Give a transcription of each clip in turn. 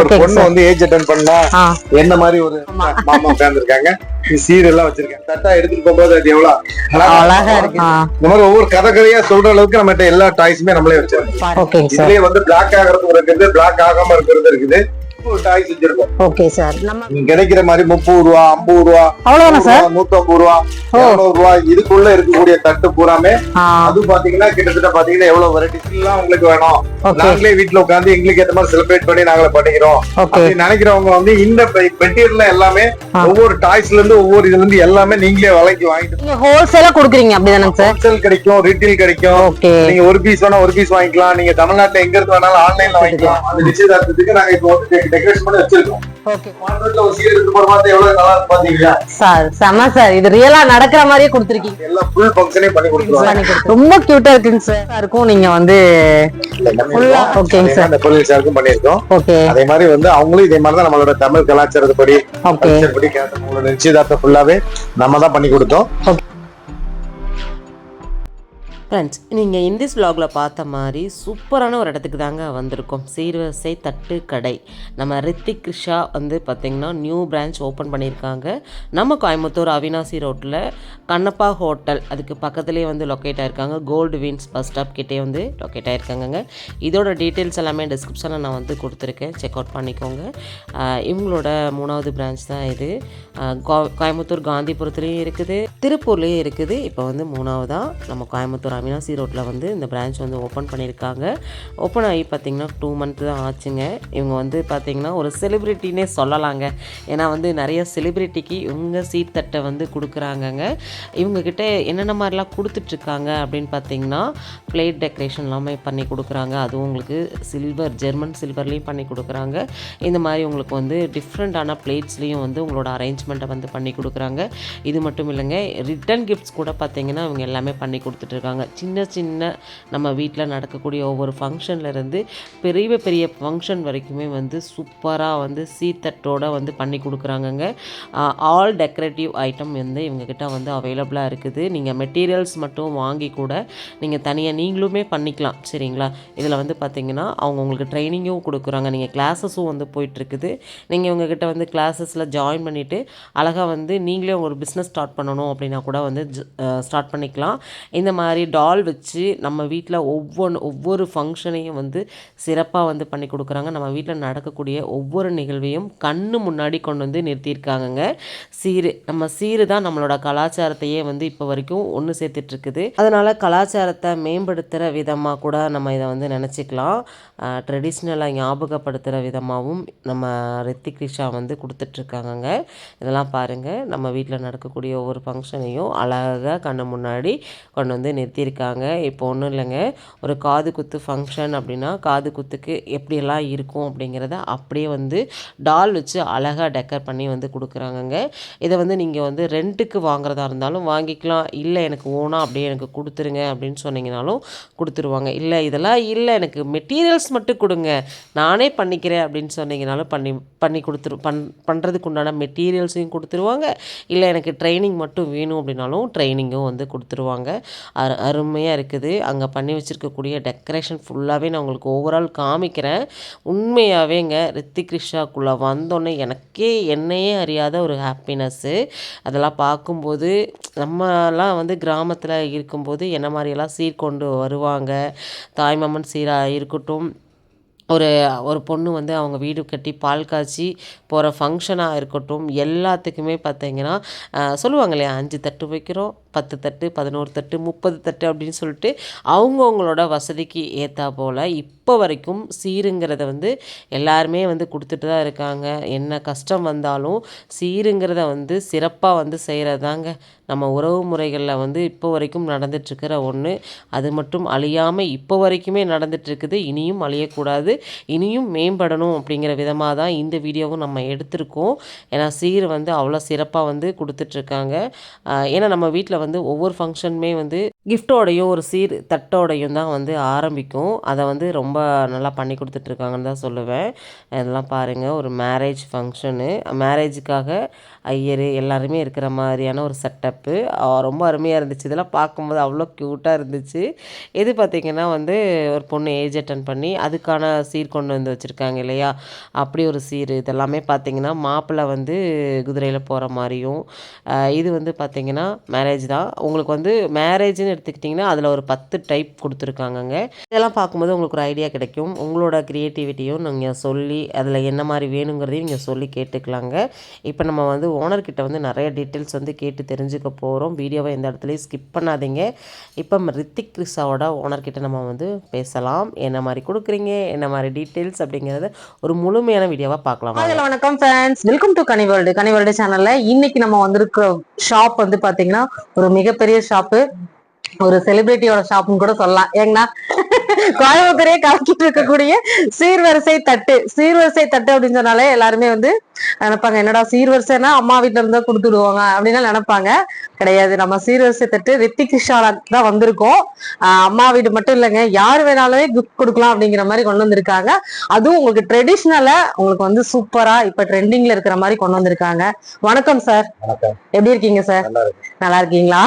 ஒரு பொண்ணு. வந்து ஏஜ் அட்டன் பண்ணா என்ன மாதிரி ஒரு மாமா உட்கார்ந்துருக்காங்க? சீர் எல்லாம் வச்சிருக்கேன் தட்டா எடுத்துட்டு போகும்போது அது எவ்வளவு அழகா இருக்கு. இந்த மாதிரி ஒவ்வொரு கதை கதையா சொல்ற அளவுக்கு நம்ம எல்லா டாய்ஸுமே நம்மளே வச்சிருக்கோம். இதுலயே வந்து பிளாக் ஆகிறது இருக்குது பிளாக் ஆகாம இருக்கிறது இருக்குது. Okay sir. நம்ம கிடைக்கிற மாதிரி முப்பது ரூபா ஐம்பது ரூபா அவ்வளவுதானா சார்? நூத்தி ஐம்பது ரூபா. இருநூறு ரூபா இதுக்குள்ள இருக்கக்கூடிய தட்டு பூராமே அது பாத்தீங்கன்னா கிட்டத்தட்ட பாத்தீங்கன்னா எவ்வளவு வெரைட்டிஸ் எல்லாம் உங்களுக்கு வேணும். நாங்களே வீட்டுல உட்காந்து எங்களுக்கு ஏத்த மாதிரி செலிப்ரேட் பண்ணி நாங்களே பண்ணிக்கிறோம். அப்படி நினைக்கிறவங்க வந்து இந்த மெட்டீரியல் எல்லாமே. ஒவ்வொரு டாய்ஸ்ல இருந்து ஒவ்வொரு இதுல இருந்து எல்லாமே நீங்களே விலைக்கு வாங்கிட்டு ஹோல்சேலா கொடுக்குறீங்க அப்படிதானங்க சார்? ஹோல்சேல் கிடைக்கும் ரீட்டைல் கிடைக்கும். நீங்க ஒரு பீஸ் வேணா ஒரு பீஸ் வாங்கிக்கலாம். நீங்க தமிழ்நாட்டுல எங்க இருந்து வேணாலும் ஆன்லைன்ல வாங்கிக்கலாம். அந்த நிச்சயதார்த்தத்துக்கு நாங்க இப்போ வந்து டெக்கரேஷன் பண்ணி வச்சிருக்கோம். செம சார். இது ரியலா நடக்கிற மாதிரியே கொடுத்துருக்கீங்க. எல்லாம் ஃபுல் ஃபங்க்ஷனே பண்ணி கொடுத்துருவாங்க. ரொம்ப கியூட்டா இருக்குங்க சார். இருக்கும். நீங்க வந்து ஓகேங்க சார். அந்த பொருள் சாருக்கும் பண்ணியிருக்கோம். ஓகே அதே மாதிரி வந்து அவங்களும் இதே மாதிரி தான் நம்மளோட தமிழ் கலாச்சாரத்துப்படி ஓகே படி நிச்சயதார்த்தம் ஃபுல்லாவே நம்ம தான் பண்ணி கொடுத்தோம். ஃப்ரெண்ட்ஸ் நீங்கள் இந்திஸ் vlogல பார்த்த மாதிரி சூப்பரான ஒரு இடத்துக்கு தாங்க வந்திருக்கோம். சீர்வரிசை தட்டு கடை. நம்ம ரித்திக் கிருஷா வந்து பார்த்திங்கன்னா நியூ பிரான்ச் ஓப்பன் பண்ணியிருக்காங்க. நம்ம கோயம்புத்தூர் அவினாசி ரோட்டில் கண்ணப்பா ஹோட்டல் அதுக்கு பக்கத்துலேயே வந்து லொக்கேட் ஆகியிருக்காங்க கோல்டு வின்ஸ் பஸ் ஸ்டாப் கிட்டே வந்து லொக்கேட் ஆகிருக்காங்கங்க இதோட டீட்டெயில்ஸ் எல்லாமே டிஸ்கிரிப்ஷனில் நான் வந்து கொடுத்துருக்கேன். செக் அவுட் பண்ணிக்கோங்க. இவங்களோட மூணாவது பிரான்ச் தான் இது. கோ- கோயம்புத்தூர் காந்திபுரத்துலேயும் இருக்குது. திருப்பூர்லேயும் இருக்குது. இப்போ வந்து மூணாவதாக நம்ம கோயம்புத்தூர் அவினாசி ரோட்டில் வந்து இந்த பிரான்ச் வந்து ஓப்பன் பண்ணியிருக்காங்க. ஓப்பன் ஆகி பார்த்திங்கன்னா டூ மந்த் தான் ஆச்சுங்க. இவங்க வந்து பார்த்திங்கன்னா ஒரு செலிப்ரிட்டினே சொல்லலாங்க. ஏன்னா வந்து நிறைய செலிப்ரிட்டிக்கு இவங்க சீட் தட்டை வந்து கொடுக்குறாங்கங்க. இவங்கக்கிட்ட என்னென்ன மாதிரிலாம் கொடுத்துட்ருக்காங்க அப்படின்னு பார்த்தீங்கன்னா பிளேட் டெக்கரேஷன் எல்லாமே பண்ணி கொடுக்குறாங்க. அதுவும் உங்களுக்கு சில்வர் ஜெர்மன் சில்வர்லேயும் பண்ணி கொடுக்குறாங்க. இந்த மாதிரி உங்களுக்கு வந்து டிஃப்ரெண்ட்டான பிளேட்ஸ்லேயும் வந்து உங்களோட அரேஞ்ச்மெண்ட்டை வந்து பண்ணி கொடுக்குறாங்க. இது மட்டும் இல்லைங்க ரிட்டன் கிஃப்ட்ஸ் கூட பார்த்திங்கன்னா இவங்க எல்லாமே பண்ணி கொடுத்துட்ருக்காங்க. சின்ன சின்ன நம்ம வீட்டில் நடக்கக்கூடிய ஒவ்வொரு ஃபங்க்ஷன்லேருந்து பெரிய பெரிய ஃபங்க்ஷன் வரைக்குமே வந்து சூப்பராக வந்து சீத்தட்டோடு வந்து பண்ணி கொடுக்குறாங்கங்க. ஆல் டெக்கரேட்டிவ் ஐட்டம் வந்து இவங்கக்கிட்ட வந்து அவைலபிளாக இருக்குது. நீங்கள் மெட்டீரியல்ஸ் மட்டும் வாங்கி கூட நீங்கள் தனியாக நீங்களுமே பண்ணிக்கலாம் சரிங்களா? இதில் வந்து பார்த்தீங்கன்னா அவங்க உங்களுக்கு ட்ரைனிங்கும் கொடுக்குறாங்க. நீங்கள் கிளாஸஸும் வந்து போயிட்டுருக்குது. நீங்கள் இவங்கக்கிட்ட வந்து கிளாஸஸில் ஜாயின் பண்ணிவிட்டு அழகாக வந்து நீங்களே ஒரு பிஸ்னஸ் ஸ்டார்ட் பண்ணணும் அப்படின்னா கூட வந்து ஸ்டார்ட் பண்ணிக்கலாம். இந்த மாதிரி டால் வச்சு நம்ம வீட்டில் ஒவ்வொன்று ஒவ்வொரு ஃபங்க்ஷனையும் வந்து சிறப்பாக வந்து பண்ணி கொடுக்குறாங்க. நம்ம வீட்டில் நடக்கக்கூடிய ஒவ்வொரு நிகழ்வையும் கண்ணு முன்னாடி கொண்டு வந்து நிறுத்தியிருக்காங்கங்க. சீரு நம்ம சீரு தான் நம்மளோட கலாச்சாரத்தையே வந்து இப்போ வரைக்கும் ஒன்று சேர்த்துட்ருக்குது. அதனால் கலாச்சாரத்தை மேம்படுத்துகிற விதமாக கூட நம்ம இதை வந்து நினச்சிக்கலாம். ட்ரெடிஷ்னலாக ஞாபகப்படுத்துகிற விதமாகவும் நம்ம ரித்திக் ரிஷா வந்து கொடுத்துட்ருக்காங்கங்க. இதெல்லாம் பாருங்கள் நம்ம வீட்டில் நடக்கக்கூடிய ஒவ்வொரு ஃபங்க்ஷனையும் அழகாக கண்ணு முன்னாடி கொண்டு வந்து நிறுத்தியிருக்காங்க இப்போ ஒன்றும் இல்லைங்க. ஒரு காது குத்து ஃபங்க்ஷன் அப்படின்னா காது குத்துக்கு எப்படியெல்லாம் இருக்கும் அப்படிங்கிறத அப்படியே வந்து டால் வச்சு அழகாக டெக்கர் பண்ணி வந்து கொடுக்குறாங்கங்க. இதை வந்து நீங்கள் வந்து ரெண்ட்டுக்கு வாங்குறதா இருந்தாலும் வாங்கிக்கலாம். இல்லை எனக்கு ஓனாக அப்படியே எனக்கு கொடுத்துருங்க அப்படின்னு சொன்னீங்கனாலும் கொடுத்துருவாங்க. இல்லை இதெல்லாம் இல்லை எனக்கு மெட்டீரியல்ஸ் மட்டும் கொடுங்க. நானே பண்ணிக்கிறேன் அப்படின்னு சொன்னீங்கனாலும் பண்ணி பண்ணி கொடுத்துரு பண் பண்ணுறதுக்கு உண்டான மெட்டீரியல்ஸையும் கொடுத்துருவாங்க. இல்லை எனக்கு ட்ரைனிங் மட்டும் வேணும் அப்படின்னாலும் ட்ரைனிங்கும் வந்து கொடுத்துருவாங்க. அரு அருமையாக இருக்குது. அங்கே பண்ணி வச்சுருக்கக்கூடிய டெக்கரேஷன் ஃபுல்லாகவே நான் உங்களுக்கு ஓவரால் காமிக்கிறேன். உண்மையாகவேங்க ரித்திக் ரிஷாக்குள்ளே வந்தோடனே எனக்கே என்னையே அறியாத ஒரு ஹாப்பினஸ்ஸு அதெல்லாம் பார்க்கும்போது நம்மலாம் வந்து கிராமத்தில் இருக்கும்போது என்ன மாதிரியெல்லாம் சீர்கொண்டு வருவாங்க? தாய்மாமன் சீராக இருக்கட்டும் ஒரு ஒரு பொண்ணு வந்து அவங்க வீடு கட்டி பால் காய்ச்சி போகிற ஃபங்க்ஷனாக இருக்கட்டும் எல்லாத்துக்குமே பார்த்தீங்கன்னா சொல்லுவாங்க இல்லையா அஞ்சு தட்டு வைக்கிறோம் பத்து தட்டு பதினோரு தட்டு முப்பது தட்டு அப்படின்னு சொல்லிட்டு அவங்கவுங்களோட வசதிக்கு ஏற்றா போல் இப்போ வரைக்கும் சீருங்கிறத வந்து எல்லாருமே வந்து கொடுத்துட்டு தான் இருக்காங்க. என்ன கஷ்டம் வந்தாலும் சீருங்கிறத வந்து சிறப்பாக வந்து செய்கிறது தாங்க நம்ம உறவு முறைகளில் வந்து இப்போ வரைக்கும் நடந்துட்டுருக்கிற ஒன்று அது மட்டும் அழியாமல் இப்போ வரைக்குமே நடந்துட்டுருக்குது இனியும் அழியக்கூடாது. இனியும் மேம்படணும் அப்படிங்கிற விதமாக தான் இந்த வீடியோவும் நம்ம எடுத்திருக்கோம். ஏன்னா சீர் வந்து அவ்வளோ சிறப்பாக வந்து கொடுத்துட்ருக்காங்க. ஏன்னா நம்ம வீட்டில் வந்து ஒவ்வொரு ஃபங்க்ஷனுமே வந்து கிஃப்டோடையும் ஒரு சீர் தட்டோடையும் தான் வந்து ஆரம்பிக்கும். அதை வந்து ரொம்ப நல்லா பண்ணி கொடுத்துட்ருக்காங்கன்னு தான் சொல்லுவேன். இதெல்லாம் பாருங்கள் ஒரு மேரேஜ் ஃபங்க்ஷனு. மேரேஜுக்காக ஐயர் எல்லாருமே இருக்கிற மாதிரியான ஒரு செட்டப்பு. ரொம்ப அருமையாக இருந்துச்சு. இதெல்லாம் பார்க்கும்போது அவ்வளோ க்யூட்டாக இருந்துச்சு. இது பார்த்திங்கன்னா வந்து ஒரு பொண்ணு ஏஜ் அட்டன் பண்ணி அதுக்கான சீர் கொண்டு வந்து வச்சுருக்காங்க இல்லையா? அப்படி ஒரு சீர். இதெல்லாமே பார்த்திங்கன்னா மாப்பிள்ளை வந்து குதிரையில் போகிற மாதிரியும் இது வந்து பார்த்திங்கன்னா மேரேஜ் தான். உங்களுக்கு வந்து மேரேஜ்னு எடுத்துக்கிட்டிங்கன்னா அதில் ஒரு பத்து டைப் கொடுத்துருக்காங்கங்க. இதெல்லாம் பார்க்கும்போது உங்களுக்கு ஒரு ஐடியா கிடைக்கும். உங்களோட க்ரியேட்டிவிட்டியும் நீங்கள் சொல்லி அதில் என்ன மாதிரி வேணுங்கிறதையும் நீங்கள் சொல்லி கேட்டுக்கலாங்க. இப்போ நம்ம வந்து ஓனர்கிட்ட வந்து நிறைய டீட்டெயில்ஸ் வந்து கேட்டு தெரிஞ்சுக்க போகிறோம் வீடியோவை எந்த இடத்துலையும் ஸ்கிப் பண்ணாதீங்க. இப்போ ரித்திக் ரிசாவோட ஓனர்கிட்ட நம்ம வந்து பேசலாம். என்ன மாதிரி கொடுக்குறீங்க? என்ன மாதிரி டீட்டெயில்ஸ் அப்படிங்கிறத ஒரு முழுமையான வீடியோவாக பார்க்கலாம் வாங்க. வணக்கம் fans welcome to Kani world Kani world சேனலில் இன்னைக்கு நம்ம வந்திருக்கிற ஷாப் வந்து பார்த்தீங்கன்னா ஒரு மிகப்பெரிய ஷாப்பு ஒரு செலிபிரிட்டியோட ஷாப்னு கூட சொல்லலாம். ஏங்கன்னா கோயம்புத்தூரே கலக்கிட்டு இருக்கக்கூடிய சீர்வரிசை தட்டு. சீர்வரிசை தட்டு அப்படின்னு சொன்னாலே எல்லாருமே வந்து நினைப்பாங்க என்னடா சீர்வரிசைனா அம்மா வீட்ல இருந்தா கொடுத்துடுவாங்க அப்படின்னு நினைப்பாங்க. கிடையாது. நம்ம சீர்வரிசை தட்டு ரித்திக் தான் வந்திருக்கோம். அம்மா வீடு மட்டும் இல்லைங்க. யார் வேணாலுமே கிஃப்ட் கொடுக்கலாம் அப்படிங்கிற மாதிரி கொண்டு வந்திருக்காங்க. அதுவும் உங்களுக்கு ட்ரெடிஷ்னலா உங்களுக்கு வந்து சூப்பரா இப்ப ட்ரெண்டிங்ல இருக்கிற மாதிரி கொண்டு வந்திருக்காங்க. வணக்கம் சார் எப்படி இருக்கீங்க சார் நல்லா இருக்கீங்களா?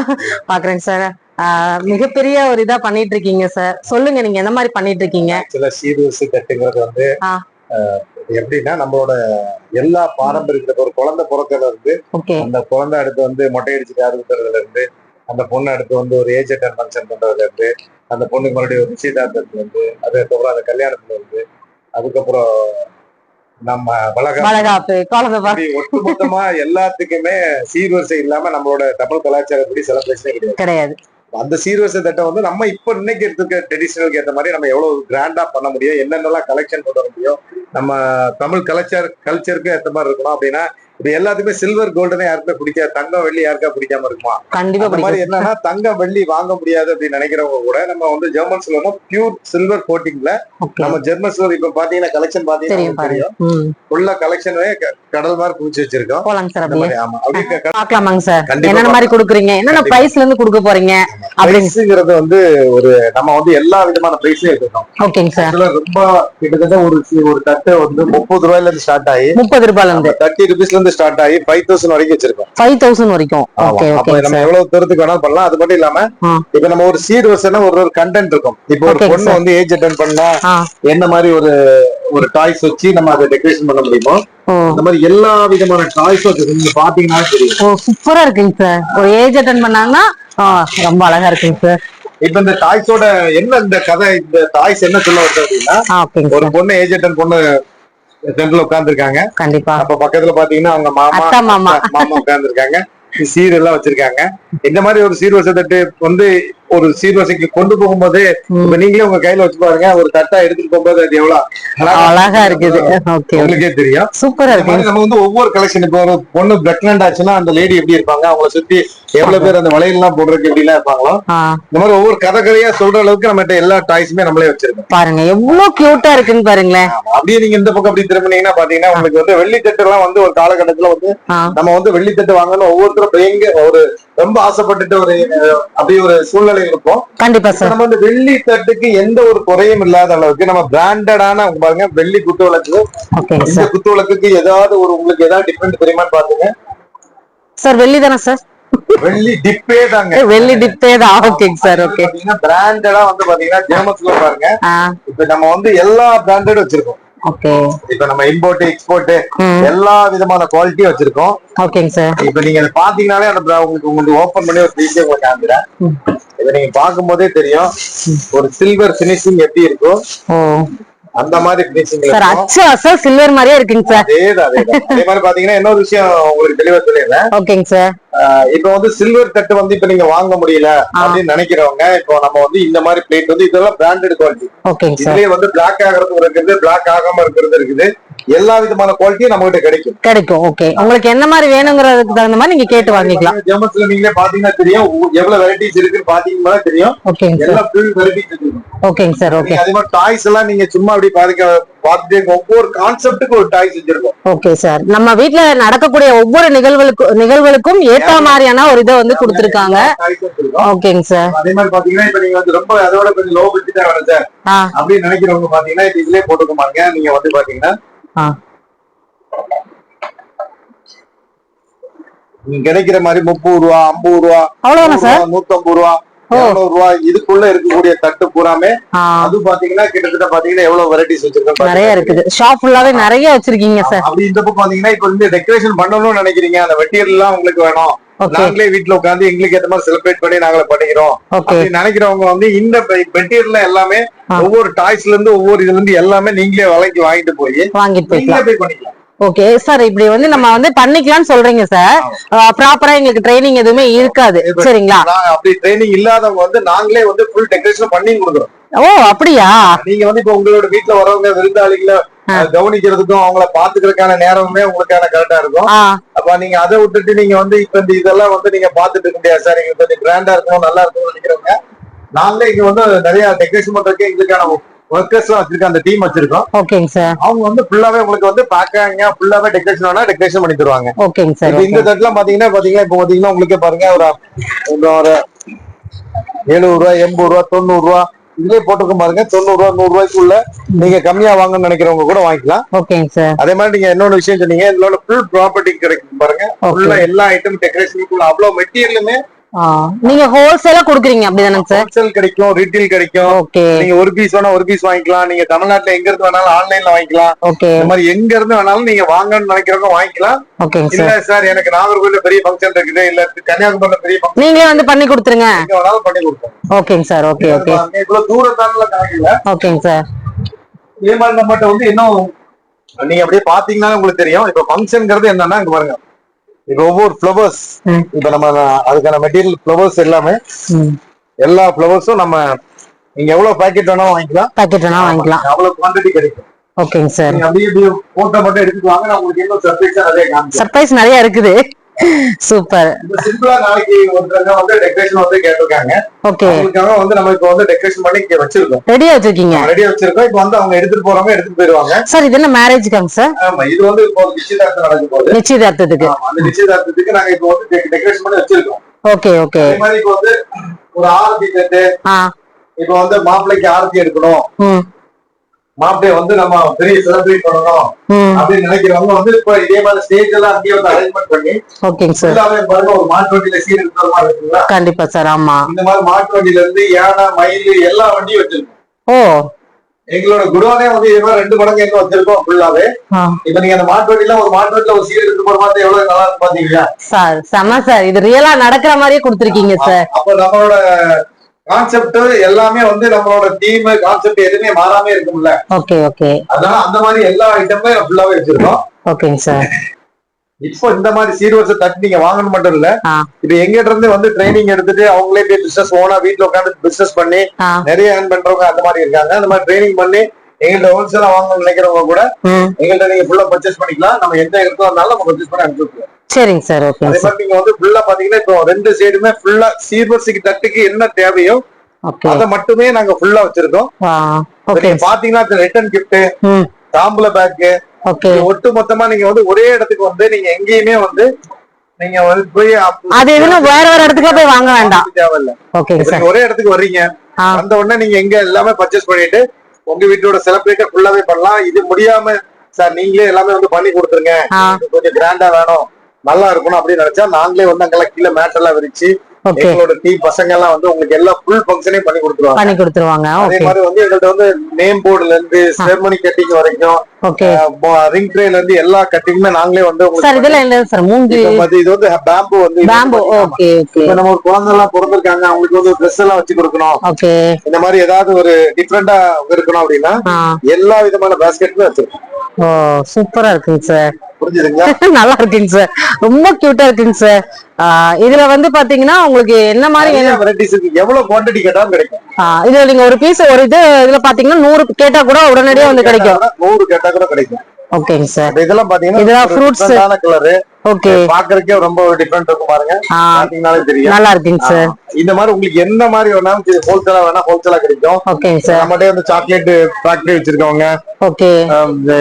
பாக்குறேங்க சார் மிகப்பெரிய ஒரு இதா பண்ணிட்டு இருக்கீங்க சார் சொல்லுங்க நீங்க என்ன மாதிரி பண்ணிட்டு இருக்கீங்க ஆக்சுவலா சீர்வரிசை தட்டுங்கிறது வந்து எப்படின்னா நம்மளோட எல்லா பாரம்பரியத்துல ஒரு குழந்தை பிறக்கிறதுல இருந்து அந்த குழந்தை அடுத்து வந்து மொட்டை அடிச்சு காது குத்துறதுல இருந்து அந்த பொண்ணு அடுத்து வந்து ஒரு ஏஜ் அட்டன் ஃபங்க்ஷன் பண்றதுல இருந்து அந்த பொண்ணுக்கு மறுபடியும் ஒரு நிச்சயதார்த்தத்துல இருந்து அதுக்கப்புறம் அந்த கல்யாணத்துல இருந்து அதுக்கப்புறம் நம்ம வளகாப்பு. ஒட்டுமொத்தமா எல்லாத்துக்குமே சீர்வரிசை இல்லாம நம்மளோட தமிழ் கலாச்சாரப்படி செலிப்ரேஷனே கிடையாது. அந்த சீர்வரிசை தட்டை வந்து நம்ம இப்ப இன்னைக்கு இருக்க ட்ரெடிஷனலுக்கு ஏற்ற மாதிரி நம்ம எவ்வளவு கிராண்டா பண்ண முடியும் என்னென்னலாம் கலெக்ஷன் கொண்டு வர முடியும் நம்ம தமிழ் கல்ச்சர் கல்ச்சருக்கு ஏற்ற மாதிரி இருக்கணும் அப்படின்னா இது எல்லாத்துக்குமே சில்வர் கோல்டுனே யாருக்குமே பிடிக்காது. தங்கம் வெள்ளி யாருக்கா பிடிக்காம இருக்குமா? கண்டிப்பா அந்த மாதிரி பிடிக்கும் என்னன்னா தங்கம் வெள்ளி வாங்க முடியாது அப்படின்னு நினைக்கிறவங்க கூட நம்ம வந்து ஜெர்மன் சில்வர் பியூர் சில்வர் கோட்டிங்ல நம்ம ஜெர்மன் சில்வர் இப்ப பாத்தீங்கன்னா கலெக்ஷன் பாத்தீங்கன்னா தெரியும் ஃபுல்லா கலெக்ஷனே கடல் மாதிரி குவிச்சு வச்சிருக்கோம். போலாங்க சார் அப்படியே. பாக்கலாமாங்க சார். என்னென்ன மாதிரி கொடுக்குறீங்க? என்னென்ன. பிரைஸ்ல இருந்து கொடுக்க போறீங்க? பிரைஸ்ங்கிறது வந்து ஒரு நம்ம வந்து எல்லா விதமான பிரைஸ்லயும் எடுத்துக்கோம் ஓகேங்க சார். ரொம்ப கிட்டத்தட்ட ஒரு ஒரு தட்டு வந்து முப்பது ரூபாயில இருந்து ஸ்டார்ட் ஆகி முப்பது ரூபாய்ல இருந்து தேர்ட்டி ருபீஸ்ல இருந்து ஸ்டார்ட் ஆகி ஃபைவ் தௌசண்ட் வரைக்கும் வச்சிருக்கோம். ஃபைவ் தௌசண்ட் வரைக்கும். அப்ப நம்ம எவ்வளவு தூரத்துக்கு வேணாலும் பண்ணலாம். அது மட்டும் இல்லாம. இப்ப நம்ம ஒரு சீர் வரிசைனா ஒரு ஒரு கண்டென்ட் இருக்கும். இப்போ ஒரு பொண்ணு. வந்து ஏஜ் அட்டன் பண்ணா என்ன மாதிரி ஒரு ஒரு டாய்ஸ் வச்சு நம்ம அதை டெக்கரேஷன் பண்ண முடியுமோ ஓ. அந்த மாதிரி எல்லா விதமான டாய்ஸ் வச்சு நீங்க பாத்தீங்கன்னா தெரியும். சூப்பரா இருக்குங்க சார் ஒரு ஏஜ் அட்டன் பண்ணாங்கன்னா ரொம்ப அழகா இருக்குங்க சார் இப்ப இந்த டாய்ஸோட என்ன இந்த கதை இந்த டாய்ஸ் என்ன சொல்ல வருது அப்படின்னா ஒரு பொண்ணு ஏஜ் அட்டன் பொண்ணு சென்டர்ல உட்கார்ந்துருக்காங்க. கண்டிப்பா. அப்ப பக்கத்துல பாத்தீங்கன்னா அவங்க மாமா மாமா. மாமா உட்கார்ந்துருக்காங்க. சீர் எல்லாம் வச்சிருக்காங்க. இந்த மாதிரி ஒரு சீர்வரிசை தட்டு வந்து ஒரு சீர்வரிசைக்கு கொண்டு போகும்போது. இப்ப நீங்களே உங்க கையில வச்சு பாருங்க ஒரு தட்டா எடுத்துட்டு போகும்போது அது எவ்வளவு அழகா இருக்குது. உங்களுக்கே தெரியும். சூப்பரா இருக்கு நம்ம வந்து ஒவ்வொரு கலெக்ஷன் இப்போ ஒரு பொண்ணு பிரெக்னன்ட் ஆச்சுன்னா அந்த லேடி எப்படி இருப்பாங்க? அவங்கள சுத்தி எவ்வளவு பேர் அந்த வளையல் எல்லாம் போடுறதுக்கு எப்படி எல்லாம் இருப்பாங்களோ இந்த மாதிரி ஒவ்வொரு கதை கதையா சொல்ற அளவுக்கு நம்ம எல்லா டாய்ஸுமே நம்மளே வச்சிருக்கோம். பாருங்க எவ்வளவு கியூட்டா இருக்குன்னு பாருங்களேன். அப்படியே நீங்க இந்த பக்கம் அப்படி திரும்பினீங்கன்னா பாத்தீங்கன்னா உங்களுக்கு வந்து வெள்ளித்தட்டு எல்லாம் வந்து ஒரு காலகட்டத்துல வந்து நம்ம வந்து வெள்ளித்தட்டு வாங்கணும் ஒவ்வொருத்தரும் பயங்க ஒரு ரொம்ப ஆசைப்பட்டுட்டு ஒரு அப்படி ஒரு சூழ்நிலை இருக்கும். கண்டிப்பா சார். நம்ம வந்து வெள்ளி தட்டுக்கு எந்த ஒரு குறையும் இல்லாத அளவுக்கு நம்ம பிராண்டடான பாருங்க வெள்ளி குத்து விளக்கு இந்த குத்து விளக்குக்கு ஏதாவது ஒரு உங்களுக்கு ஏதாவது டிஃபரெண்ட் தெரியுமான்னு பாத்துங்க சார் வெள்ளி தானே சார் வெள்ளி டிப்பே தாங்க. வெள்ளி டிப்பே தான். ஓகேங்க சார் ஓகே பிராண்டடா வந்து பாத்தீங்கன்னா ஜெர்மன்ஸ்ல பாருங்க. இப்ப நம்ம வந்து எல்லா பிராண்டடும் வச்சிருக்கோம். ஓகே இப்ப நம்ம இம்போர்ட் எக்ஸ்போர்ட் எல்லா விதமான குவாலிட்டியும் வச்சிருக்கோம். ஓகேங்க சார். இப்ப நீங்க அதை பாத்தீங்கன்னாலே அந்த உங்களுக்கு உங்களுக்கு ஓபன் பண்ணி ஒரு பீஸே உங்களுக்கு காமிக்கிறேன். இதை நீங்க பார்க்கும்போதே தெரியும். ஒரு சில்வர் பினிஷிங் எப்படி இருக்கும் அந்த மாதிரி பினிஷிங்ல சார் அச்சு அசல் சில்வர் மாதிரியே இருக்குங்க சார். அதேதான் அதேதான். அதே மாதிரி பாத்தீங்கன்னா இன்னொரு விஷயம் உங்களுக்கு தெளிவா சொல்லிடுறேன். ஓகேங்க சார். இப்ப வந்து சில்வர் தட்டு வந்து இப்ப நீங்க வாங்க முடியல அப்படின்னு நினைக்கிறவங்க இப்போ நம்ம வந்து இந்த மாதிரி பிளேட் வந்து இதெல்லாம் பிராண்டட் குவாலிட்டி இதுலயே வந்து பிளாக் ஆகிறது இருக்குது பிளாக் ஆகாம இருக்கிறது இருக்குது. எல்லா விதமான குவாலிட்டியும் நம்ம கிட்ட கிடைக்கும். கிடைக்கும் ஓகே உங்களுக்கு என்ன மாதிரி வேணுங்கிறதுக்கு தகுந்த மாதிரி நீங்க கேட்டு வாங்கிக்கலாம். ஜெமஸ்ல நீங்களே பாத்தீங்கன்னா தெரியும் எவ்வளவு வெரைட்டிஸ் இருக்குன்னு பாத்தீங்கன்னா தெரியும். ஓகேங்க சார் எல்லா ஃபுல் வெரைட்டிஸ் இருக்கு ஓகேங்க சார் ஓகே அதே மாதிரி டாய்ஸ் எல்லாம் நீங்க சும்மா அப்படி பாருங்க பார்த்துட்டு ஒவ்வொரு கான்செப்ட்டுக்கு ஒரு டாய்ஸ் வச்சிருக்கோம் ஓகே சார் நம்ம வீட்ல நடக்கக்கூடிய ஒவ்வொரு நிகழ்வுகளுக்கும் நிகழ்வுகளுக்கும் ஏத்த மாதிரியான ஒரு இதை வந்து கொடுத்துருக்காங்க. ஓகேங்க சார் அதே மாதிரி பாத்தீங்கன்னா இப்ப நீங்க வந்து ரொம்ப அதோட கொஞ்சம் லோ பட்ஜெட்டா வேணும் சார் அப்படின்னு நினைக்கிறவங்க பாத்தீங்கன்னா இதுலயே போட்டுக்க மாட்டீங்க. நீங்க வந்து பாத்தீங்கன்னா கிடைக்கிற மாதிரி முப்பது ரூபா ஐம்பது ரூபா அவ்வளவுதானா சார்? நூத்தம்பது ரூபா இருநூறு ரூபா இதுக்குள்ள இருக்கக்கூடிய தட்டு பூராமே அது பாத்தீங்கன்னா கிட்டத்தட்ட பாத்தீங்கன்னா எவ்வளவு வெரைட்டிஸ் வச்சிருக்கோம் நிறைய இருக்குது. ஷாப் ஃபுல்லாவே நிறைய வச்சிருக்கீங்க சார் அப்படி இந்த பக்கம் பாத்தீங்கன்னா இப்ப வந்து டெக்கரேஷன் பண்ணணும்னு நினைக்கிறீங்க. அந்த மெட்டீரியல் எல்லாம் உங்களுக்கு வேணும். நாங்களே வீட்ல உட்காந்து எங்களுக்கு ஏத்த மாதிரி செலிப்ரேட் பண்ணி நாங்களே பண்ணிக்கிறோம். நினைக்கிறவங்க வந்து இந்த மெட்டீரியல் எல்லாமே. ஒவ்வொரு டாய்ஸ்ல இருந்து ஒவ்வொரு இதுல இருந்து எல்லாமே நீங்களே விலைக்கு வாங்கிட்டு போய் வாங்கிட்டு போய் பண்ணிக்கலாம். ஓகே சார் இப்படி வந்து நம்ம வந்து பண்ணிக்கலாம்னு சொல்றீங்க சார் ப்ராப்பரா எங்களுக்கு ட்ரைனிங் எதுவுமே இருக்காது. சரிங்களா? அப்படி ட்ரைனிங் இல்லாதவங்க வந்து நாங்களே வந்து ஃபுல் டெக்கரேஷன் பண்ணி கொடுக்குறோம். ஓ அப்படியா? நீங்க வந்து இப்ப உங்களோட வீட்ல வரவங்க விருந்தாளிகளை கவனிக்கிறதுக்கும் அவங்கள பாத்துக்கிறதுக்கான நேரமுமே உங்களுக்கான கரெக்டா இருக்கும். அப்ப நீங்க அதை விட்டுட்டு நீங்க வந்து இப்ப இந்த இதெல்லாம் வந்து நீங்க பாத்துட்டு இருக்க முடியாது சார். எங்களுக்கு கொஞ்சம் கிராண்டா இருக்கணும் நல்லா இருக்கணும்னு நினைக்கிறவங்க நாங்களே இங்க வந்து நிறைய டெக்கரேஷன் பண்றதுக்கு எங்களுக்கான ஒர்க்கர்ஸ் வச்சிருக்கோம் அந்த டீம் வச்சிருக்கோம். ஓகேங்க சார். அவங்க வந்து ஃபுல்லாவே உங்களுக்கு வந்து பாக்காங்க ஃபுல்லாவே டெக்கரேஷன் வேணா டெக்கரேஷன் பண்ணி தருவாங்க. ஓகேங்க சார் இந்த தட்டுலாம் பாத்தீங்கன்னா பாத்தீங்கன்னா இப்ப பாத்தீங்கன்னா உங்களுக்கே பாருங்க ஒரு ஒரு எழுபது ரூபா எண்பது ரூபா தொண்ணூறு ரூபா இதுலயே போட்டிருக்கும் பாருங்க. தொண்ணூறு ரூபா நூறு ரூபாய்க்குள்ள நீங்க கம்மியா வாங்கணும்னு நினைக்கிறவங்க கூட வாங்கிக்கலாம். ஓகேங்க சார் அதே மாதிரி நீங்க இன்னொரு விஷயம் சொன்னீங்க இதோட ஃபுல் ப்ராப்பர்ட்டி கிடைக்கும் பாருங்க. ஃபுல்லா எல்லா ஐட்டம் டெக்கரேஷனுக்குள்ள அவ்வளவு மெட்டீரியலுமே நீங்க ஹோல்சேலா கொடுக்குறீங்க அப்படிதானங்க சார் ஹோல்சேல் கிடைக்கும் ரீட்டைல் கிடைக்கும். ஓகே நீங்க ஒரு பீஸ் வேணா ஒரு பீஸ் வாங்கிக்கலாம். நீங்க தமிழ்நாட்டுல எங்க இருந்து வேணாலும் ஆன்லைன்ல வாங்கிக்கலாம். ஓகே இந்த மாதிரி எங்க இருந்து வேணாலும் நீங்க வாங்கணும்னு நினைக்கிறவங்க வாங்கிக்கலாம். ஓகேங்க இல்ல சார் எனக்கு நாகர்கோவில்ல பெரிய ஃபங்க்ஷன் இருக்குது. இல்ல கன்னியாகுமரியில பெரிய ஃபங்க்ஷன் நீங்களே வந்து பண்ணி கொடுத்துருங்க. எங்க வேணாலும் பண்ணி கொடுப்போம் ஓகேங்க சார் ஓகே ஓகே இவ்வளவு தூரம் கணக்கில்ல ஓகேங்க சார் இதே மாதிரி நம்மகிட்ட வந்து இன்னும் நீங்க அப்படியே பாத்தீங்கன்னா உங்களுக்கு தெரியும். இப்ப ஃபங்க்ஷன்ங்கிறது என்னன்னா இங்க பாருங்க. இப்ப ஒவ்வொரு ஃபிளவர்ஸ். இப்ப நம்ம அதுக்கான மெட்டீரியல் ஃபிளவர்ஸ் எல்லாமே எல்லா ஃபிளவர்ஸும் நம்ம நீங்க எவ்வளவு பாக்கெட் வேணாலும் வாங்கிக்கலாம். பாக்கெட் வேணா வாங்கிக்கலாம். அவ்வளவு குவாண்டிட்டி கிடைக்கும். ஓகேங்க சார் அப்படியே போட்டோ மட்டும் எடுத்துட்டு வாங்க நான் உங்களுக்கு இன்னும் சர்ப்ரைஸா நிறைய சர்ப்ரைஸ் நிறைய இருக்குது. சூப்பர். சிம்பிளா நாளைக்கு ஒருத்தவங்க வந்து டெக்கரேஷன் வந்து கேட்டிருக்காங்க. ஓகே. அவங்களுக்காக வந்து நம்ம இப்ப வந்து டெக்கரேஷன் பண்ணி வச்சிருக்கோம். ரெடியா வச்சிருக்கீங்க ரெடியா வச்சிருக்கோம் இப்ப வந்து அவங்க எடுத்துட்டு போறவங்க எடுத்துட்டு போயிருவாங்க சார் இது என்ன மேரேஜுக்காங்க சார் ஆமா இது வந்து இப்போ நிச்சயதார்த்தம் நடக்கும் போது நிச்சயதார்த்தத்துக்கு. அந்த நிச்சயதார்த்தத்துக்கு நாங்க இப்போ வந்து டெக்கரேஷன் பண்ணி வச்சிருக்கோம். Okay okay. அதே மாதிரி இப்போ வந்து ஒரு ஆரத்தி தட்டு ஆ. இப்போ வந்து மாப்பிள்ளைக்கு ஆரத்தி எடுக்கணும். ம் மாப்பிள்ளைய வந்து நம்ம பெரிய செலிப்ரேட் பண்ணணும் அப்படின்னு நினைக்கிறவங்க வந்து இப்போ இதே மாதிரி ஸ்டேஜ் எல்லாம் அங்கேயே வந்து அரேஞ்ச்மெண்ட் பண்ணி ஓகேங்க சார் பாருங்க ஒரு மாட்டு வண்டியில சீர் இருக்கிற மாதிரி இருக்குங்களா? கண்டிப்பா சார் ஆமா. இந்த மாதிரி மாட்டு வண்டியில இருந்து யானை மயில் எல்லா வண்டியும் வச்சிருக்கோம். ஓ. எங்களோட குடோனே வந்து இதே மாதிரி ரெண்டு மடங்கு எங்க வச்சிருக்கோம் ஃபுல்லாவே. இப்ப நீங்க அந்த மாட்டு வண்டியில ஒரு மாட்டு வண்டியில ஒரு சீர் எடுத்து போற மாதிரி எவ்வளவு நல்லா இருக்கு பாத்தீங்களா? சார் செம சார். இது ரியலா நடக்கிற மாதிரியே கொடுத்துருக்கீங்க சார். அப்ப நம்மளோட கான்செப்ட் எல்லாமே வந்து நம்மளோட தீம் கான்செப்ட் எதுவுமே மாறாம இருக்கும்ல. ஓகே ஓகே அதனால அந்த மாதிரி எல்லா ஐட்டமே ஃபுல்லாவே வச்சிருக்கோம். ஓகேங்க சார் இப்போ இந்த மாதிரி சீர்வரிசை தட்டு நீங்க வாங்கணும் மட்டும் இல்ல இப்ப எங்கிட்ட இருந்து வந்து ட்ரைனிங் எடுத்துட்டு அவங்களே போய் பிசினஸ் ஓனா வீட்ல உட்காந்து பிசினஸ் பண்ணி நிறைய ஏர்ன் பண்றவங்க அந்த மாதிரி இருக்காங்க. அந்த மாதிரி ட்ரைனிங் பண்ணி எங்கள்ட்ட ஹோல்சேலா வாங்கணும்னு நினைக்கிறவங்க கூட எங்கள்ட்ட நீங்க ஃபுல்லா பர்ச்சேஸ் பண்ணிக்கலாம். நம்ம எந்த இடத்துல இருந்தாலும் நம்ம பர்ச்சேஸ் பண்ணி அனுப்பிச்சுக்கலாம் சரிங்க சார் ஓகேங்க அதே மாதிரி நீங்க வந்து ஃபுல்லா பாத்தீங்கன்னா இப்போ ரெண்டு சைடுமே ஃபுல்லா சீர்வரிசைக்கு தட்டுக்கு என்ன தேவையோ ஓகே. அதை மட்டுமே நாங்க ஃபுல்லா வச்சிருக்கோம். ஓகே. நீங்க பாத்தீங்கன்னா ரிட்டர்ன் கிஃப்ட் தாம்பூல பேக் ஓகே. ஒட்டு மொத்தமா நீங்க வந்து ஒரே இடத்துக்கு வந்து நீங்க எங்கேயுமே வந்து நீங்க வந்து போய் அது எதுன்னு வேற வேற இடத்துக்கு போய் வாங்க வேண்டாம். தேவையில்ல. இப்ப சார். ஒரே இடத்துக்கு வர்றீங்க. வந்த உடனே நீங்க எங்க எல்லாமே பர்ச்சேஸ் பண்ணிட்டு உங்க வீட்டோட செலிப்ரேட்டை ஃபுல்லாவே பண்ணலாம். இது முடியாம சார் நீங்களே எல்லாமே வந்து பண்ணி கொடுத்துருங்க. கொஞ்சம் கிராண்டா வேணும். நல்லா இருக்கணும் அப்படின்னு நினைச்சா நாங்களே வந்து அங்கெல்லாம் கீழே மேட் எல்லாம் விரிச்சு எங்களோட டீம் பசங்க எல்லாம் வந்து உங்களுக்கு எல்லா ஃபுல் ஃபங்க்ஷனே பண்ணி கொடுத்துருவாங்க. பண்ணி கொடுத்துருவாங்க. அதே மாதிரி வந்து எங்கள்ட்ட வந்து நேம் போர்டுல இருந்து செரமனி கட்டிங் வரைக்கும் ரிங் ட்ரேல இருந்து எல்லா கட்டிங்குமே நாங்களே வந்து சார் உங்களுக்கு இதெல்லாம் என்ன சார் மூங்கி இது வந்து பேம்பு வந்து பேம்பு ஓகே ஓகே இப்ப நம்ம ஒரு குழந்தை எல்லாம் பிறந்திருக்காங்க அவங்களுக்கு வந்து ட்ரெஸ் எல்லாம் வச்சு கொடுக்கணும். ஓகே இந்த மாதிரி ஏதாவது ஒரு டிஃப்ரெண்டா இருக்கணும் அப்படின்னா எல்லா விதமான பேஸ்கெட்டுமே வச்சிருக்கோம். ஓ சூப்பரா இருக்குங்க சார் நல்லா இருக்குங்க சார் ரொம்ப கியூட்டா இருக்குங்க சார் இதுல வந்து பாத்தீங்கன்னா உங்களுக்கு என்ன மாதிரி இருக்கு. எவ்வளவு குவாண்டிட்டி கேட்டாலும் கிடைக்கும். இதுல நீங்க ஒரு பீஸ் ஒரு இது இதுல பாத்தீங்கன்னா நூறு கேட்டா கூட உடனடியா வந்து கிடைக்கும். நூறு கேட்டா கூட கிடைக்கும். ஓகேங்க சார் இதெல்லாம் பாத்தீங்கன்னா இதெல்லாம் different-ஆன கலரு ஓகே. பாக்குறதுக்கே ரொம்ப டிஃபரெண்ட் இருக்கும் பாருங்க. ஆ. பாத்தீங்கன்னாலே தெரியும். நல்லா இருக்குங்க சார். இந்த மாதிரி உங்களுக்கு என்ன மாதிரி வேணாலும் ஹோல்சேலா வேணா ஹோல்சேலா கிடைக்கும். ஓகேங்க சார். நம்மகிட்ட வந்து சாக்லேட் ஃபேக்டரி வச்சிருக்கவங்க. ஓகே.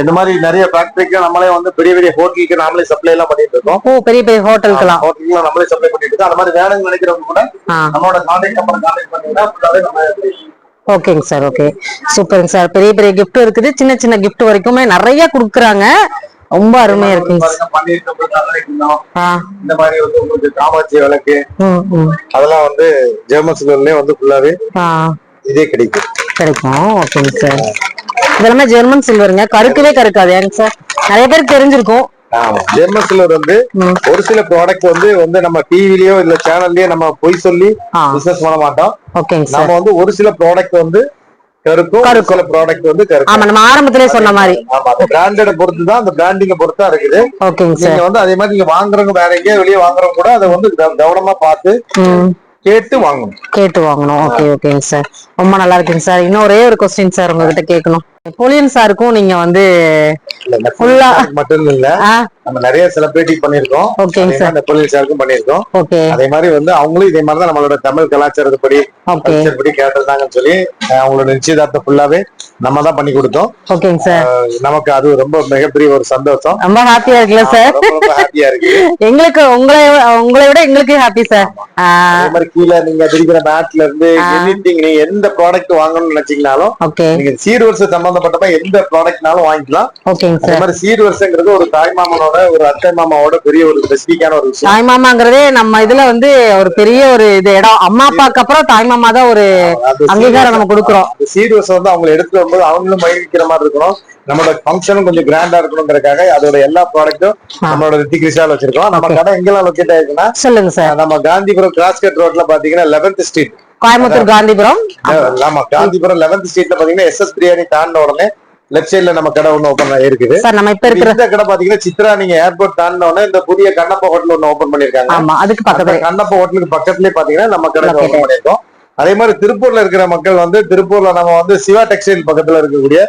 இந்த மாதிரி நிறைய ஃபேக்டரிக்கு நம்மளே வந்து பெரிய பெரிய ஹோட்டலுக்கு நாமளே சப்ளை எல்லாம் பண்ணிட்டு இருக்கோம். ஓ பெரிய பெரிய ஹோட்டலுக்கெல்லாம் ஹோட்டலுக்கு நம்மளே சப்ளை பண்ணிட்டு இருக்கோம். அந்த மாதிரி வேணும்னு நினைக்கிறவங்க கூட நம்மளோட கான்டாக்ட் நம்பர் கான்டாக்ட் பண்ணீங்கன்னா நம்ம ஓகேங்க சார். ஓகே. சூப்பருங்க சார். பெரிய பெரிய கிஃப்ட் இருக்குது. சின்ன சின்ன கிஃப்ட் வரைக்குமே நிறைய கொடுக்குறாங்க. ரொம்ப அருமையா ஆ. இந்த மாதிரி வந்து உங்களுக்கு காமாட்சி விளக்கு அதெல்லாம் வந்து ஜெர்மன் சிலர்லயே வந்து ஃபுல்லாவே இதே கிடைக்கும். கிடைக்கும். ஓகேங்க சார் இதெல்லாமே ஜெர்மன் சில்வருங்க கருக்கவே கருக்காது. ஏங்க சார் நிறைய பேருக்கு தெரிஞ்சிருக்கும். ஜெர்மன் சிலர் வந்து. ஒரு சில ப்ராடக்ட் வந்து வந்து நம்ம டிவிலயோ இல்ல சேனல்லயோ நம்ம பொய் சொல்லி பிசினஸ் பண்ண மாட்டோம். நம்ம வந்து ஒரு சில ப்ராடக்ட் வந்து கருக்கும் ப்ராடக்ட் வந்து ஆமா நம்ம ஆரம்பத்திலே சொன்ன மாதிரி. ஆமா பிராண்டட பொறுத்து தான் அந்த பிராண்டிங்க பொறுத்து தான் இருக்குது. ஓகேங்க நீங்க வந்து அதே மாதிரி நீங்க வாங்குறவங்க வேற எங்கேயோ வெளியே வாங்குறவங்க கூட அதை வந்து கவ- கவனமா பார்த்து கேட்டு வாங்கணும். கேட்டு வாங்கணும். ஓகே ஓகேங்க சார். ரொம்ப நல்லா இருக்குங்க சார். இன்னும் ஒரே ஒரு கொஸ்டின் சார் உங்ககிட்ட கேட்கணும். பொலியன் சாருக்கும் நீங்க வந்து full மட்டும் இல்ல நம்ம நிறைய செலிபிரிட்டி பண்ணிருக்கோம் ஓகேங்க சார் பொலில் சாருக்கும் பண்ணிருக்கோம் ஓகே அதே மாதிரி வந்து அவங்களும் இதே மாதிரி தான் நம்மளோட தமிழ் கலாச்சாரத்துப்படி கல்ச்சர் படி கேட்டிருந்தாங்கன்னு சொல்லி அவங்களோட நிச்சயதார்த்தம் ஃபுல்லாவே நம்ம தான் பண்ணி கொடுத்தோம். ஓகேங்க சார் நமக்கு அது ரொம்ப மிகப்பெரிய ஒரு சந்தோஷம். ரொம்ப ஹாப்பியா இருக்குல்ல சார் ரொம்ப ஹாப்பியா இருக்கு. எங்களுக்கு உங்களை உங்களை விட எங்களுக்கு ஹாப்பி சார் அதே மாதிரி கீழே நீங்க விரிக்கிற மேட்ல இருந்து எனிதிங் நீங்க எந்த ப்ராடக்ட் வாங்கணும்னு நினைச்சீங்கனாலும் நீங்க சீர் வருஷம் சம்பந்தப்பட்ட எந்த ப்ராடக்ட்னாலும் வாங்கிக்கலாம். அதே மாதிரி சீர் வருஷங்கிறது ஒரு தாய் மாமனோட ஒரு அத்தை மாமாவோட பெரிய ஒரு ஸ்பெசிபிக்கான ஒரு விஷயம். தாய் மாமாங்கிறதே நம்ம இதுல வந்து ஒரு பெரிய ஒரு இது இடம். அம்மா அப்பாக்கு அப்புறம் தாய் மாமா தான் ஒரு அங்கீகாரம் நம்ம கொடுக்குறோம். அந்த சீர் வருஷம் வந்து அவங்க எடுத்துட்டு வரும்போது அவங்களும் மகிழ்விக்கிற மாதிரி இருக்கணும். நம்மளோட ஃபங்க்ஷனும் கொஞ்சம் கிராண்டா இருக்கணுங்கிறதுக்காக அதோட எல்லா ப்ராடக்ட்டும் நம்மளோட ரித்திக் ரிஷால் வச்சிருக்கோம். நம்ம கடை எங்கெல்லாம் லொக்கேட் ஆயிருக்குன்னா சொல்லுங்க சார் நம்ம காந்திபுரம் கிராஸ்கட் ரோட்ல பாத்தீங்கன்னா லெவன்த் ஸ்ட்ரீட் கோயம்புத்தூர் காந்திபுரம். ஆமா காந்திபுரம் லெவன்த் ஸ்ட்ரீட்ல பாத்தீங்கன்னா எஸ்எஸ் பிரியாணி தாண்டின உடனே லெஃப்ட் சைடுல நம்ம கடை ஒண்ணு ஓபன் இருக்குது. சார் நம்ம இப்ப இருக்கிற இந்த கடை பாத்தீங்கன்னா சித்ரா நீங்க ஏர்போர்ட் தாண்டின உடனே இந்த புதிய கண்ணப்பா ஹோட்டல் ஒண்ணு ஓபன் பண்ணிருக்காங்க ஆமா அதுக்கு பக்கத்துல கண்ணப்பா ஹோட்டலுக்கு பக்கத்துலயே பாத்தீங்கன்னா நம்ம கடை. ஓபன் பண்ணிருக்கோம் அதே மாதிரி திருப்பூர்ல இருக்கிற மக்கள் வந்து திருப்பூர்ல நம்ம வந்து சிவா டெக்ஸ்டைல் பக்கத்துல இருக்கக்கூடிய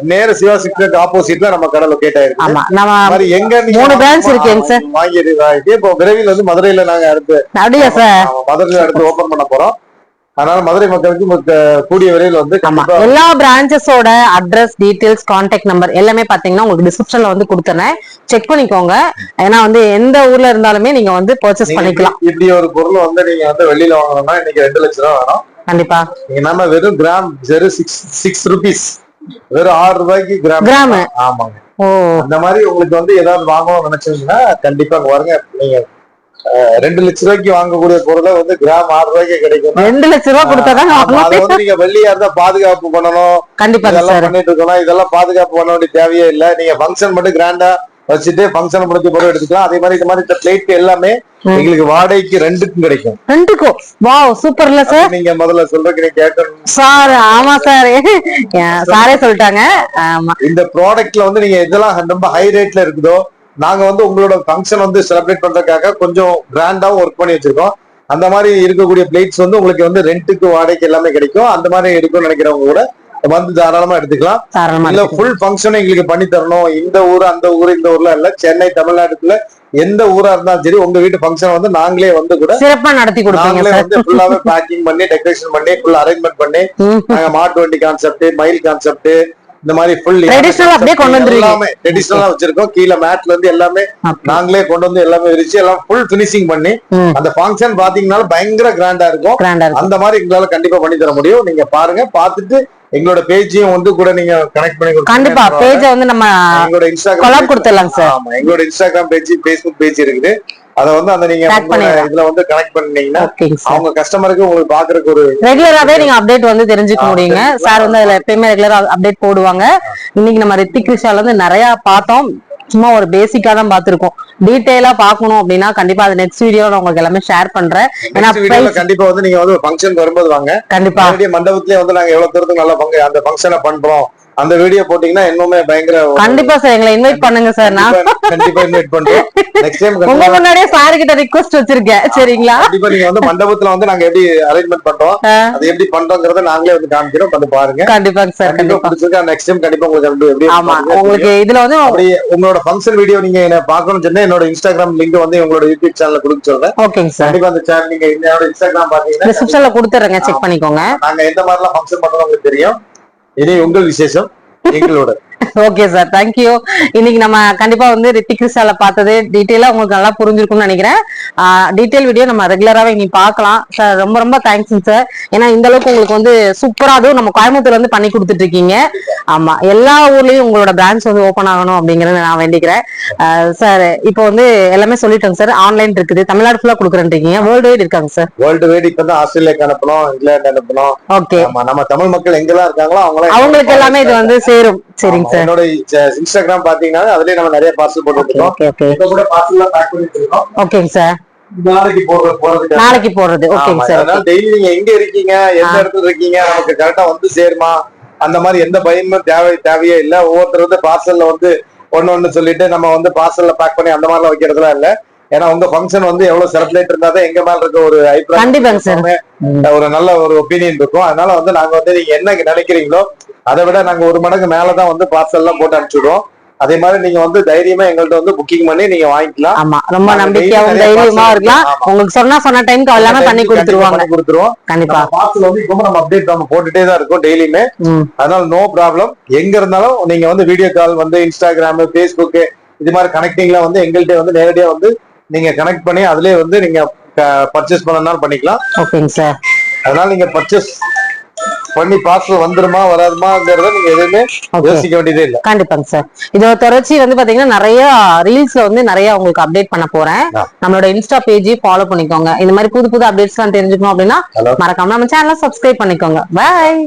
நேர சிவா சிக்ஸ்க்கு ஆப்போசிட்ல நம்ம கடை லொக்கேட் ஆயிருக்கு. ஆமா நம்ம எங்க மூணு branch வாங்கணுமோ, இருக்குங்க சார். வாங்கி வாங்கிட்டு இப்போ விரைவில் வந்து மதுரையில நாங்க அடுத்து அப்படியா சார்? மதுரையில அடுத்து ஓபன் பண்ண போறோம். அதனால மதுரை மக்களுக்கு கூடிய விரைவில் வந்து எல்லா பிரான்ச்சஸோட அட்ரஸ் டீடைல்ஸ் கான்டாக்ட் நம்பர் எல்லாமே பாத்தீங்கன்னா உங்களுக்கு டிஸ்கிரிப்ஷன்ல வந்து கொடுத்துறேன். செக் பண்ணிக்கோங்க. ஏன்னா வந்து எந்த ஊர்ல இருந்தாலுமே நீங்க வந்து பர்ச்சேஸ் பண்ணிக்கலாம். இப்படி- ஒரு பொருள் வந்து நீங்க வந்து வெளியில வாங்கணும்னா இன்னைக்கு ரெண்டு லட்சம் ரூபா வேணும். கண்டிப்பா. நீங்க நம்ம வெறும் கிராம் வெறும் சிக்ஸ் சிக்ஸ் ருபீஸ் வெறும் ஆறு ரூபாய்க்கு கிராம். கிராம். ஆமாங்க. ஓ. அந்த மாதிரி உங்களுக்கு வந்து ஏதாவது வாங்கணும்னு நினைச்சீங்கன்னா கண்டிப்பா வருங்க. நீங்க ரெண்டு லட்ச ரூபாய்க்கு வாங்கக்கூடிய பொருளை வந்து கிராம் ஆறு ரூபாய்க்கு கிடைக்கும் ரெண்டு லட்சம் ரூபாய் கொடுத்தாதான். அதை வந்து நீங்க வெள்ளியா இருந்தா பாதுகாப்பு பண்ணணும். கண்டிப்பாங்க இதெல்லாம் பண்ணிட்டு இருக்கோம் இதெல்லாம் பாதுகாப்பு பண்ண வேண்டிய தேவையே இல்ல. நீங்க ஃபங்க்ஷன் மட்டும் கிராண்டா வச்சுட்டு ஃபங்க்ஷன் முடிஞ்ச பொருள் எடுத்துக்கலாம். அதே மாதிரி இந்த மாதிரி இந்த பிளேட் எல்லாமே. எங்களுக்கு வாடகைக்கு ரெண்டுக்கும் கிடைக்கும். ரெண்டுக்கும். வாவ் சூப்பர்ல சார். நீங்க முதல்ல சொல்றதுக்கு நீங்க கேட்கணும். சார் ஆமா சார். சாரே சொல்லிட்டாங்க. ஆமா. இந்த ப்ராடக்ட்ல வந்து நீங்க எதெல்லாம் ரொம்ப ஹை ரேட்ல இருக்குதோ நாங்க வந்து உங்களோட ஃபங்க்ஷன் வந்து செலிப்ரேட் பண்றதுக்காக கொஞ்சம் கிராண்டாவும் ஒர்க் பண்ணி வச்சிருக்கோம். அந்த மாதிரி இருக்கக்கூடிய பிளேட்ஸ் வந்து உங்களுக்கு வந்து ரெண்டுக்கு வாடகைக்கு எல்லாமே கிடைக்கும். அந்த மாதிரி எடுக்கும்னு நினைக்கிறவங்க கூட வந்து தாராளமா எடுத்துக்கலாம் தாராளமா இல்ல. ஃபுல் ஃபங்க்ஷன் எங்களுக்கு பண்ணி தரணும் இந்த ஊர் அந்த ஊர் இந்த ஊர்ல இல்ல சென்னை தமிழ்நாட்டுக்குள்ள எந்த ஊரா இருந்தாலும் சரி உங்க வீட்டு ஃபங்க்ஷன் வந்து நாங்களே வந்து கூட சிறப்பா நடத்தி நாங்களே வந்து ஃபுல்லாவே பேக்கிங் பண்ணி டெக்கரேஷன் பண்ணி ஃபுல் அரேஞ்ச்மெண்ட் பண்ணி. நாங்க மாட்டு வண்டி கான்செப்ட் மயில் கான்செப்ட் இந்த மாதிரி ஃபுல் Traditional அப்படியே கொண்டு வந்துருவீங்க. எல்லாமே ட்ரெடிஷனலா வச்சிருக்கோம். கீழ மேட்ல இருந்து எல்லாமே. நாங்களே கொண்டு வந்து எல்லாமே விரிச்சு எல்லாம் ஃபுல் ஃபினிஷிங் பண்ணி. அந்த ஃபங்க்ஷன் பாத்தீங்கன்னா பயங்கர கிராண்டா இருக்கும். அந்த மாதிரி எங்களால கண்டிப்பா பண்ணி தர முடியும். நீங்க பாருங்க பார்த்துட்டு எங்களோட பேஜையும் வந்து கூட நீங்க கனெக்ட் பண்ணி கண்டிப்பா. பேஜ வந்து நம்ம எங்களோட இன்ஸ்டாகிராம் கொடுத்துடலாம் சார் ஆமா எங்களோட இன்ஸ்டாகிராம் பேஜ் ஃபேஸ்புக் பேஜ் இருக்குது. அத வந்து அந்த நீங்க. இதுல வந்து கனெக்ட் பண்ணீங்கன்னா அவங்க கஸ்டமருக்கு உங்களுக்கு பாக்குறதுக்கு ஒரு ரெகுலராவே நீங்க அப்டேட் வந்து தெரிஞ்சுக்க முடியுங்க. சார் வந்து அதுல எப்பயுமே ரெகுலரா அப்டேட் போடுவாங்க. இன்னைக்கு நம்ம ரித்திக் விஷால வந்து நிறைய பார்த்தோம். சும்மா ஒரு பேசிக்கா தான் பார்த்திருக்கோம். டீடைலா பார்க்கணும் அப்படின்னா கண்டிப்பா அது நெக்ஸ்ட் வீடியோ நான் உங்களுக்கு எல்லாமே ஷேர் பண்றேன். ஏன்னா கண்டிப்பா வந்து நீங்க வந்து ஃபங்க்ஷன் வரும்போது வாங்க. கண்டிப்பா. மண்டபத்திலே வந்து நாங்க எவ்வளவு தூரத்துக்கு நல்லா பங்கு அந்த ஃபங்க்ஷனை பண்றோம். அந்த வீடியோ போட்டீங்கன்னா இன்னுமே பயங்கர கண்டிப்பா சார் எங்களை இன்வைட் பண்ணுங்க சார் நான் கண்டிப்பா- கண்டிப்பா இன்வைட் பண்றோம். நெக்ஸ்ட் டைம் உங்க முன்னாடியே சார் கிட்ட ரிக்வஸ்ட் வச்சிருக்கேன். சரிங்களா? கண்டிப்பா நீங்க வந்து மண்டபத்துல வந்து நாங்க எப்படி அரேஞ்ச்மெண்ட் பண்றோம் அது எப்படி பண்றோங்கிறத நாங்களே வந்து காமிக்கிறோம். வந்து பாருங்க. கண்டிப்பாங்க சார் கண்டிப்பா கண்டிப்பா. பிடிச்சிருக்கா நெக்ஸ்ட் டைம் கண்டிப்பா உங்களுக்கு வந்து எப்படி ஆமா. உங்களுக்கு இதுல வந்து அப்படி உங்களோட ஃபங்க்ஷன் வீடியோ நீங்க என்ன பார்க்கணும்னு சொன்னா என்னோட இன்ஸ்டாகிராம் லிங்க் வந்து உங்களோட யூடியூப் சேனல்ல கொடுக்க சொல்றேன். ஓகேங்க சார் கண்டிப்பா அந்த சேனல் நீங்க என்னோட இன்ஸ்டாகிராம் பாத்தீங்கன்னா டிஸ்கிரிப்ஷன்ல கொடுத்துறேங்க. செக் பண்ணிக்கோங்க. நாங்க எந்த மாதிரிலாம் ஃபங்க்ஷன் பண்றோம் உங்களுக்கு தெரியும். இனி உங்கள் விசேஷம் எங்களோட. ஓகே சார் தேங்க்யூ இன்னைக்கு நம்ம கண்டிப்பா வந்து ரித்திக் கிருஷால பார்த்தது டீட்டெயிலா உங்களுக்கு நல்லா புரிஞ்சிருக்கும்னு நினைக்கிறேன். டீட்டெயில் வீடியோ நம்ம ரெகுலராவே இனி பார்க்கலாம். சார் ரொம்ப ரொம்ப தேங்க்ஸ் சார் ஏன்னா இந்த அளவுக்கு உங்களுக்கு வந்து சூப்பரா அதுவும் நம்ம கோயம்புத்தூர்ல இருந்து பண்ணி கொடுத்துட்டு இருக்கீங்க ஆமா எல்லா ஊர்லயும் உங்களோட பிரான்ச் வந்து ஓபன் ஆகணும் அப்படிங்கறத நான் வேண்டிக்கிறேன். சார் இப்போ வந்து எல்லாமே சொல்லிட்டோங்க சார் ஆன்லைன் இருக்குது. தமிழ்நாடு ஃபுல்லா கொடுக்குறேன்றீங்க வேர்ல்டு வைட் இருக்காங்க சார் வேர்ல்டு வைட் இப்ப தான் ஆஸ்திரேலியாக்கு அனுப்பணும் இங்கிலாந்து அனுப்பணும். ஓகே ஆமா நம்ம தமிழ் மக்கள் எங்கெல்லாம் இருக்காங்களோ அவங்களுக்கு எல்லாமே இது வந்து சேரும். சரிங்க சார். என்னோட இன்ஸ்டாகிராம் பாத்தீங்கன்னா அதுலயே நம்ம நிறைய பார்சல் போட்டு வச்சிருக்கோம் ஓகே ஓகே இப்ப கூட பார்சல் பேக் பண்ணி வச்சிருக்கோம் ஓகேங்க சார். நாளைக்கு போறது போறதுக்கு நாளைக்கு போடுறது. ஓகேங்க சார் அதனால டெய்லி நீங்க எங்க இருக்கீங்க எந்த இடத்துல இருக்கீங்க நமக்கு கரெக்டா வந்து சேருமா? அந்த மாதிரி எந்த பயமும் தேவை தேவையே இல்ல. ஒவ்வொருத்தர் வந்து பார்சல்ல வந்து ஒண்ணு ஒண்ணு சொல்லிட்டு நம்ம வந்து பார்சல்ல பேக் பண்ணி அந்த மாதிரிலாம் வைக்கிறதுலாம் இல்ல. ஏன்னா உங்க ஃபங்க்ஷன் வந்து எவ்வளவு செலிப்ரேட் இருந்தாதான் எங்க மேல இருக்க ஒரு அபிப்பிராயம். ஒரு நல்ல ஒரு ஒப்பீனியன் இருக்கும். அதனால வந்து நாங்க வந்து நீங்க என்ன நினைக்கிறீங்களோ அதை விட நாங்க ஒரு மடங்கு மேலதான் வந்து பார்சல் எல்லாம் போட்டு அனுப்பிச்சுடுவோம் அதே மாதிரி நீங்க வந்து தைரியமா எங்கள்ட்ட வந்து புக்கிங் பண்ணி நீங்க வாங்கிக்கலாம். ஆமா. ரொம்ப நம்பிக்கையாவும் தைரியமா இருக்கலாம். உங்களுக்கு சொன்னா சொன்ன டைம்க்கு எல்லாமே பண்ணி கொடுத்துருவாங்க. பண்ணி கொடுத்துருவோம். கண்டிப்பா. பார்சல் வந்து இப்போ நம்ம அப்டேட் நம்ம போட்டுட்டே தான் இருக்கோம் டெய்லியுமே அதனால நோ ப்ராப்ளம் எங்க இருந்தாலும் நீங்க வந்து வீடியோ கால் வந்து இன்ஸ்டாகிராம் ஃபேஸ்புக் இது மாதிரி கனெக்டிங்ல வந்து எங்கள்கிட்ட வந்து நேரடியா வந்து நீங்க கனெக்ட் பண்ணி அதுலயே வந்து நீங்க பர்ச்சேஸ் பண்ணனாலும் பண்ணிக்கலாம். ஓகேங்க சார். அதனால நீங்க பர்ச்சேஸ் பண்ணி பார்சல் வந்துருமா வராதுமாங்கிறத நீங்க எதுவுமே யோசிக்க வேண்டியதே இல்ல. கண்டிப்பாங்க சார். இதோட தொடர்ச்சி வந்து பாத்தீங்கன்னா நிறைய ரீல்ஸ்ல வந்து நிறைய உங்களுக்கு அப்டேட் பண்ண போறேன். நம்மளோட இன்ஸ்டா பேஜ் ஃபாலோ பண்ணிக்கோங்க. இந்த மாதிரி புது புது அப்டேட்ஸ் எல்லாம் தெரிஞ்சுக்கணும் அப்படின்னா. மறக்காம நம்ம சேனலை சப்ஸ்கிரைப் பண்ணிக்கோங்க. பாய்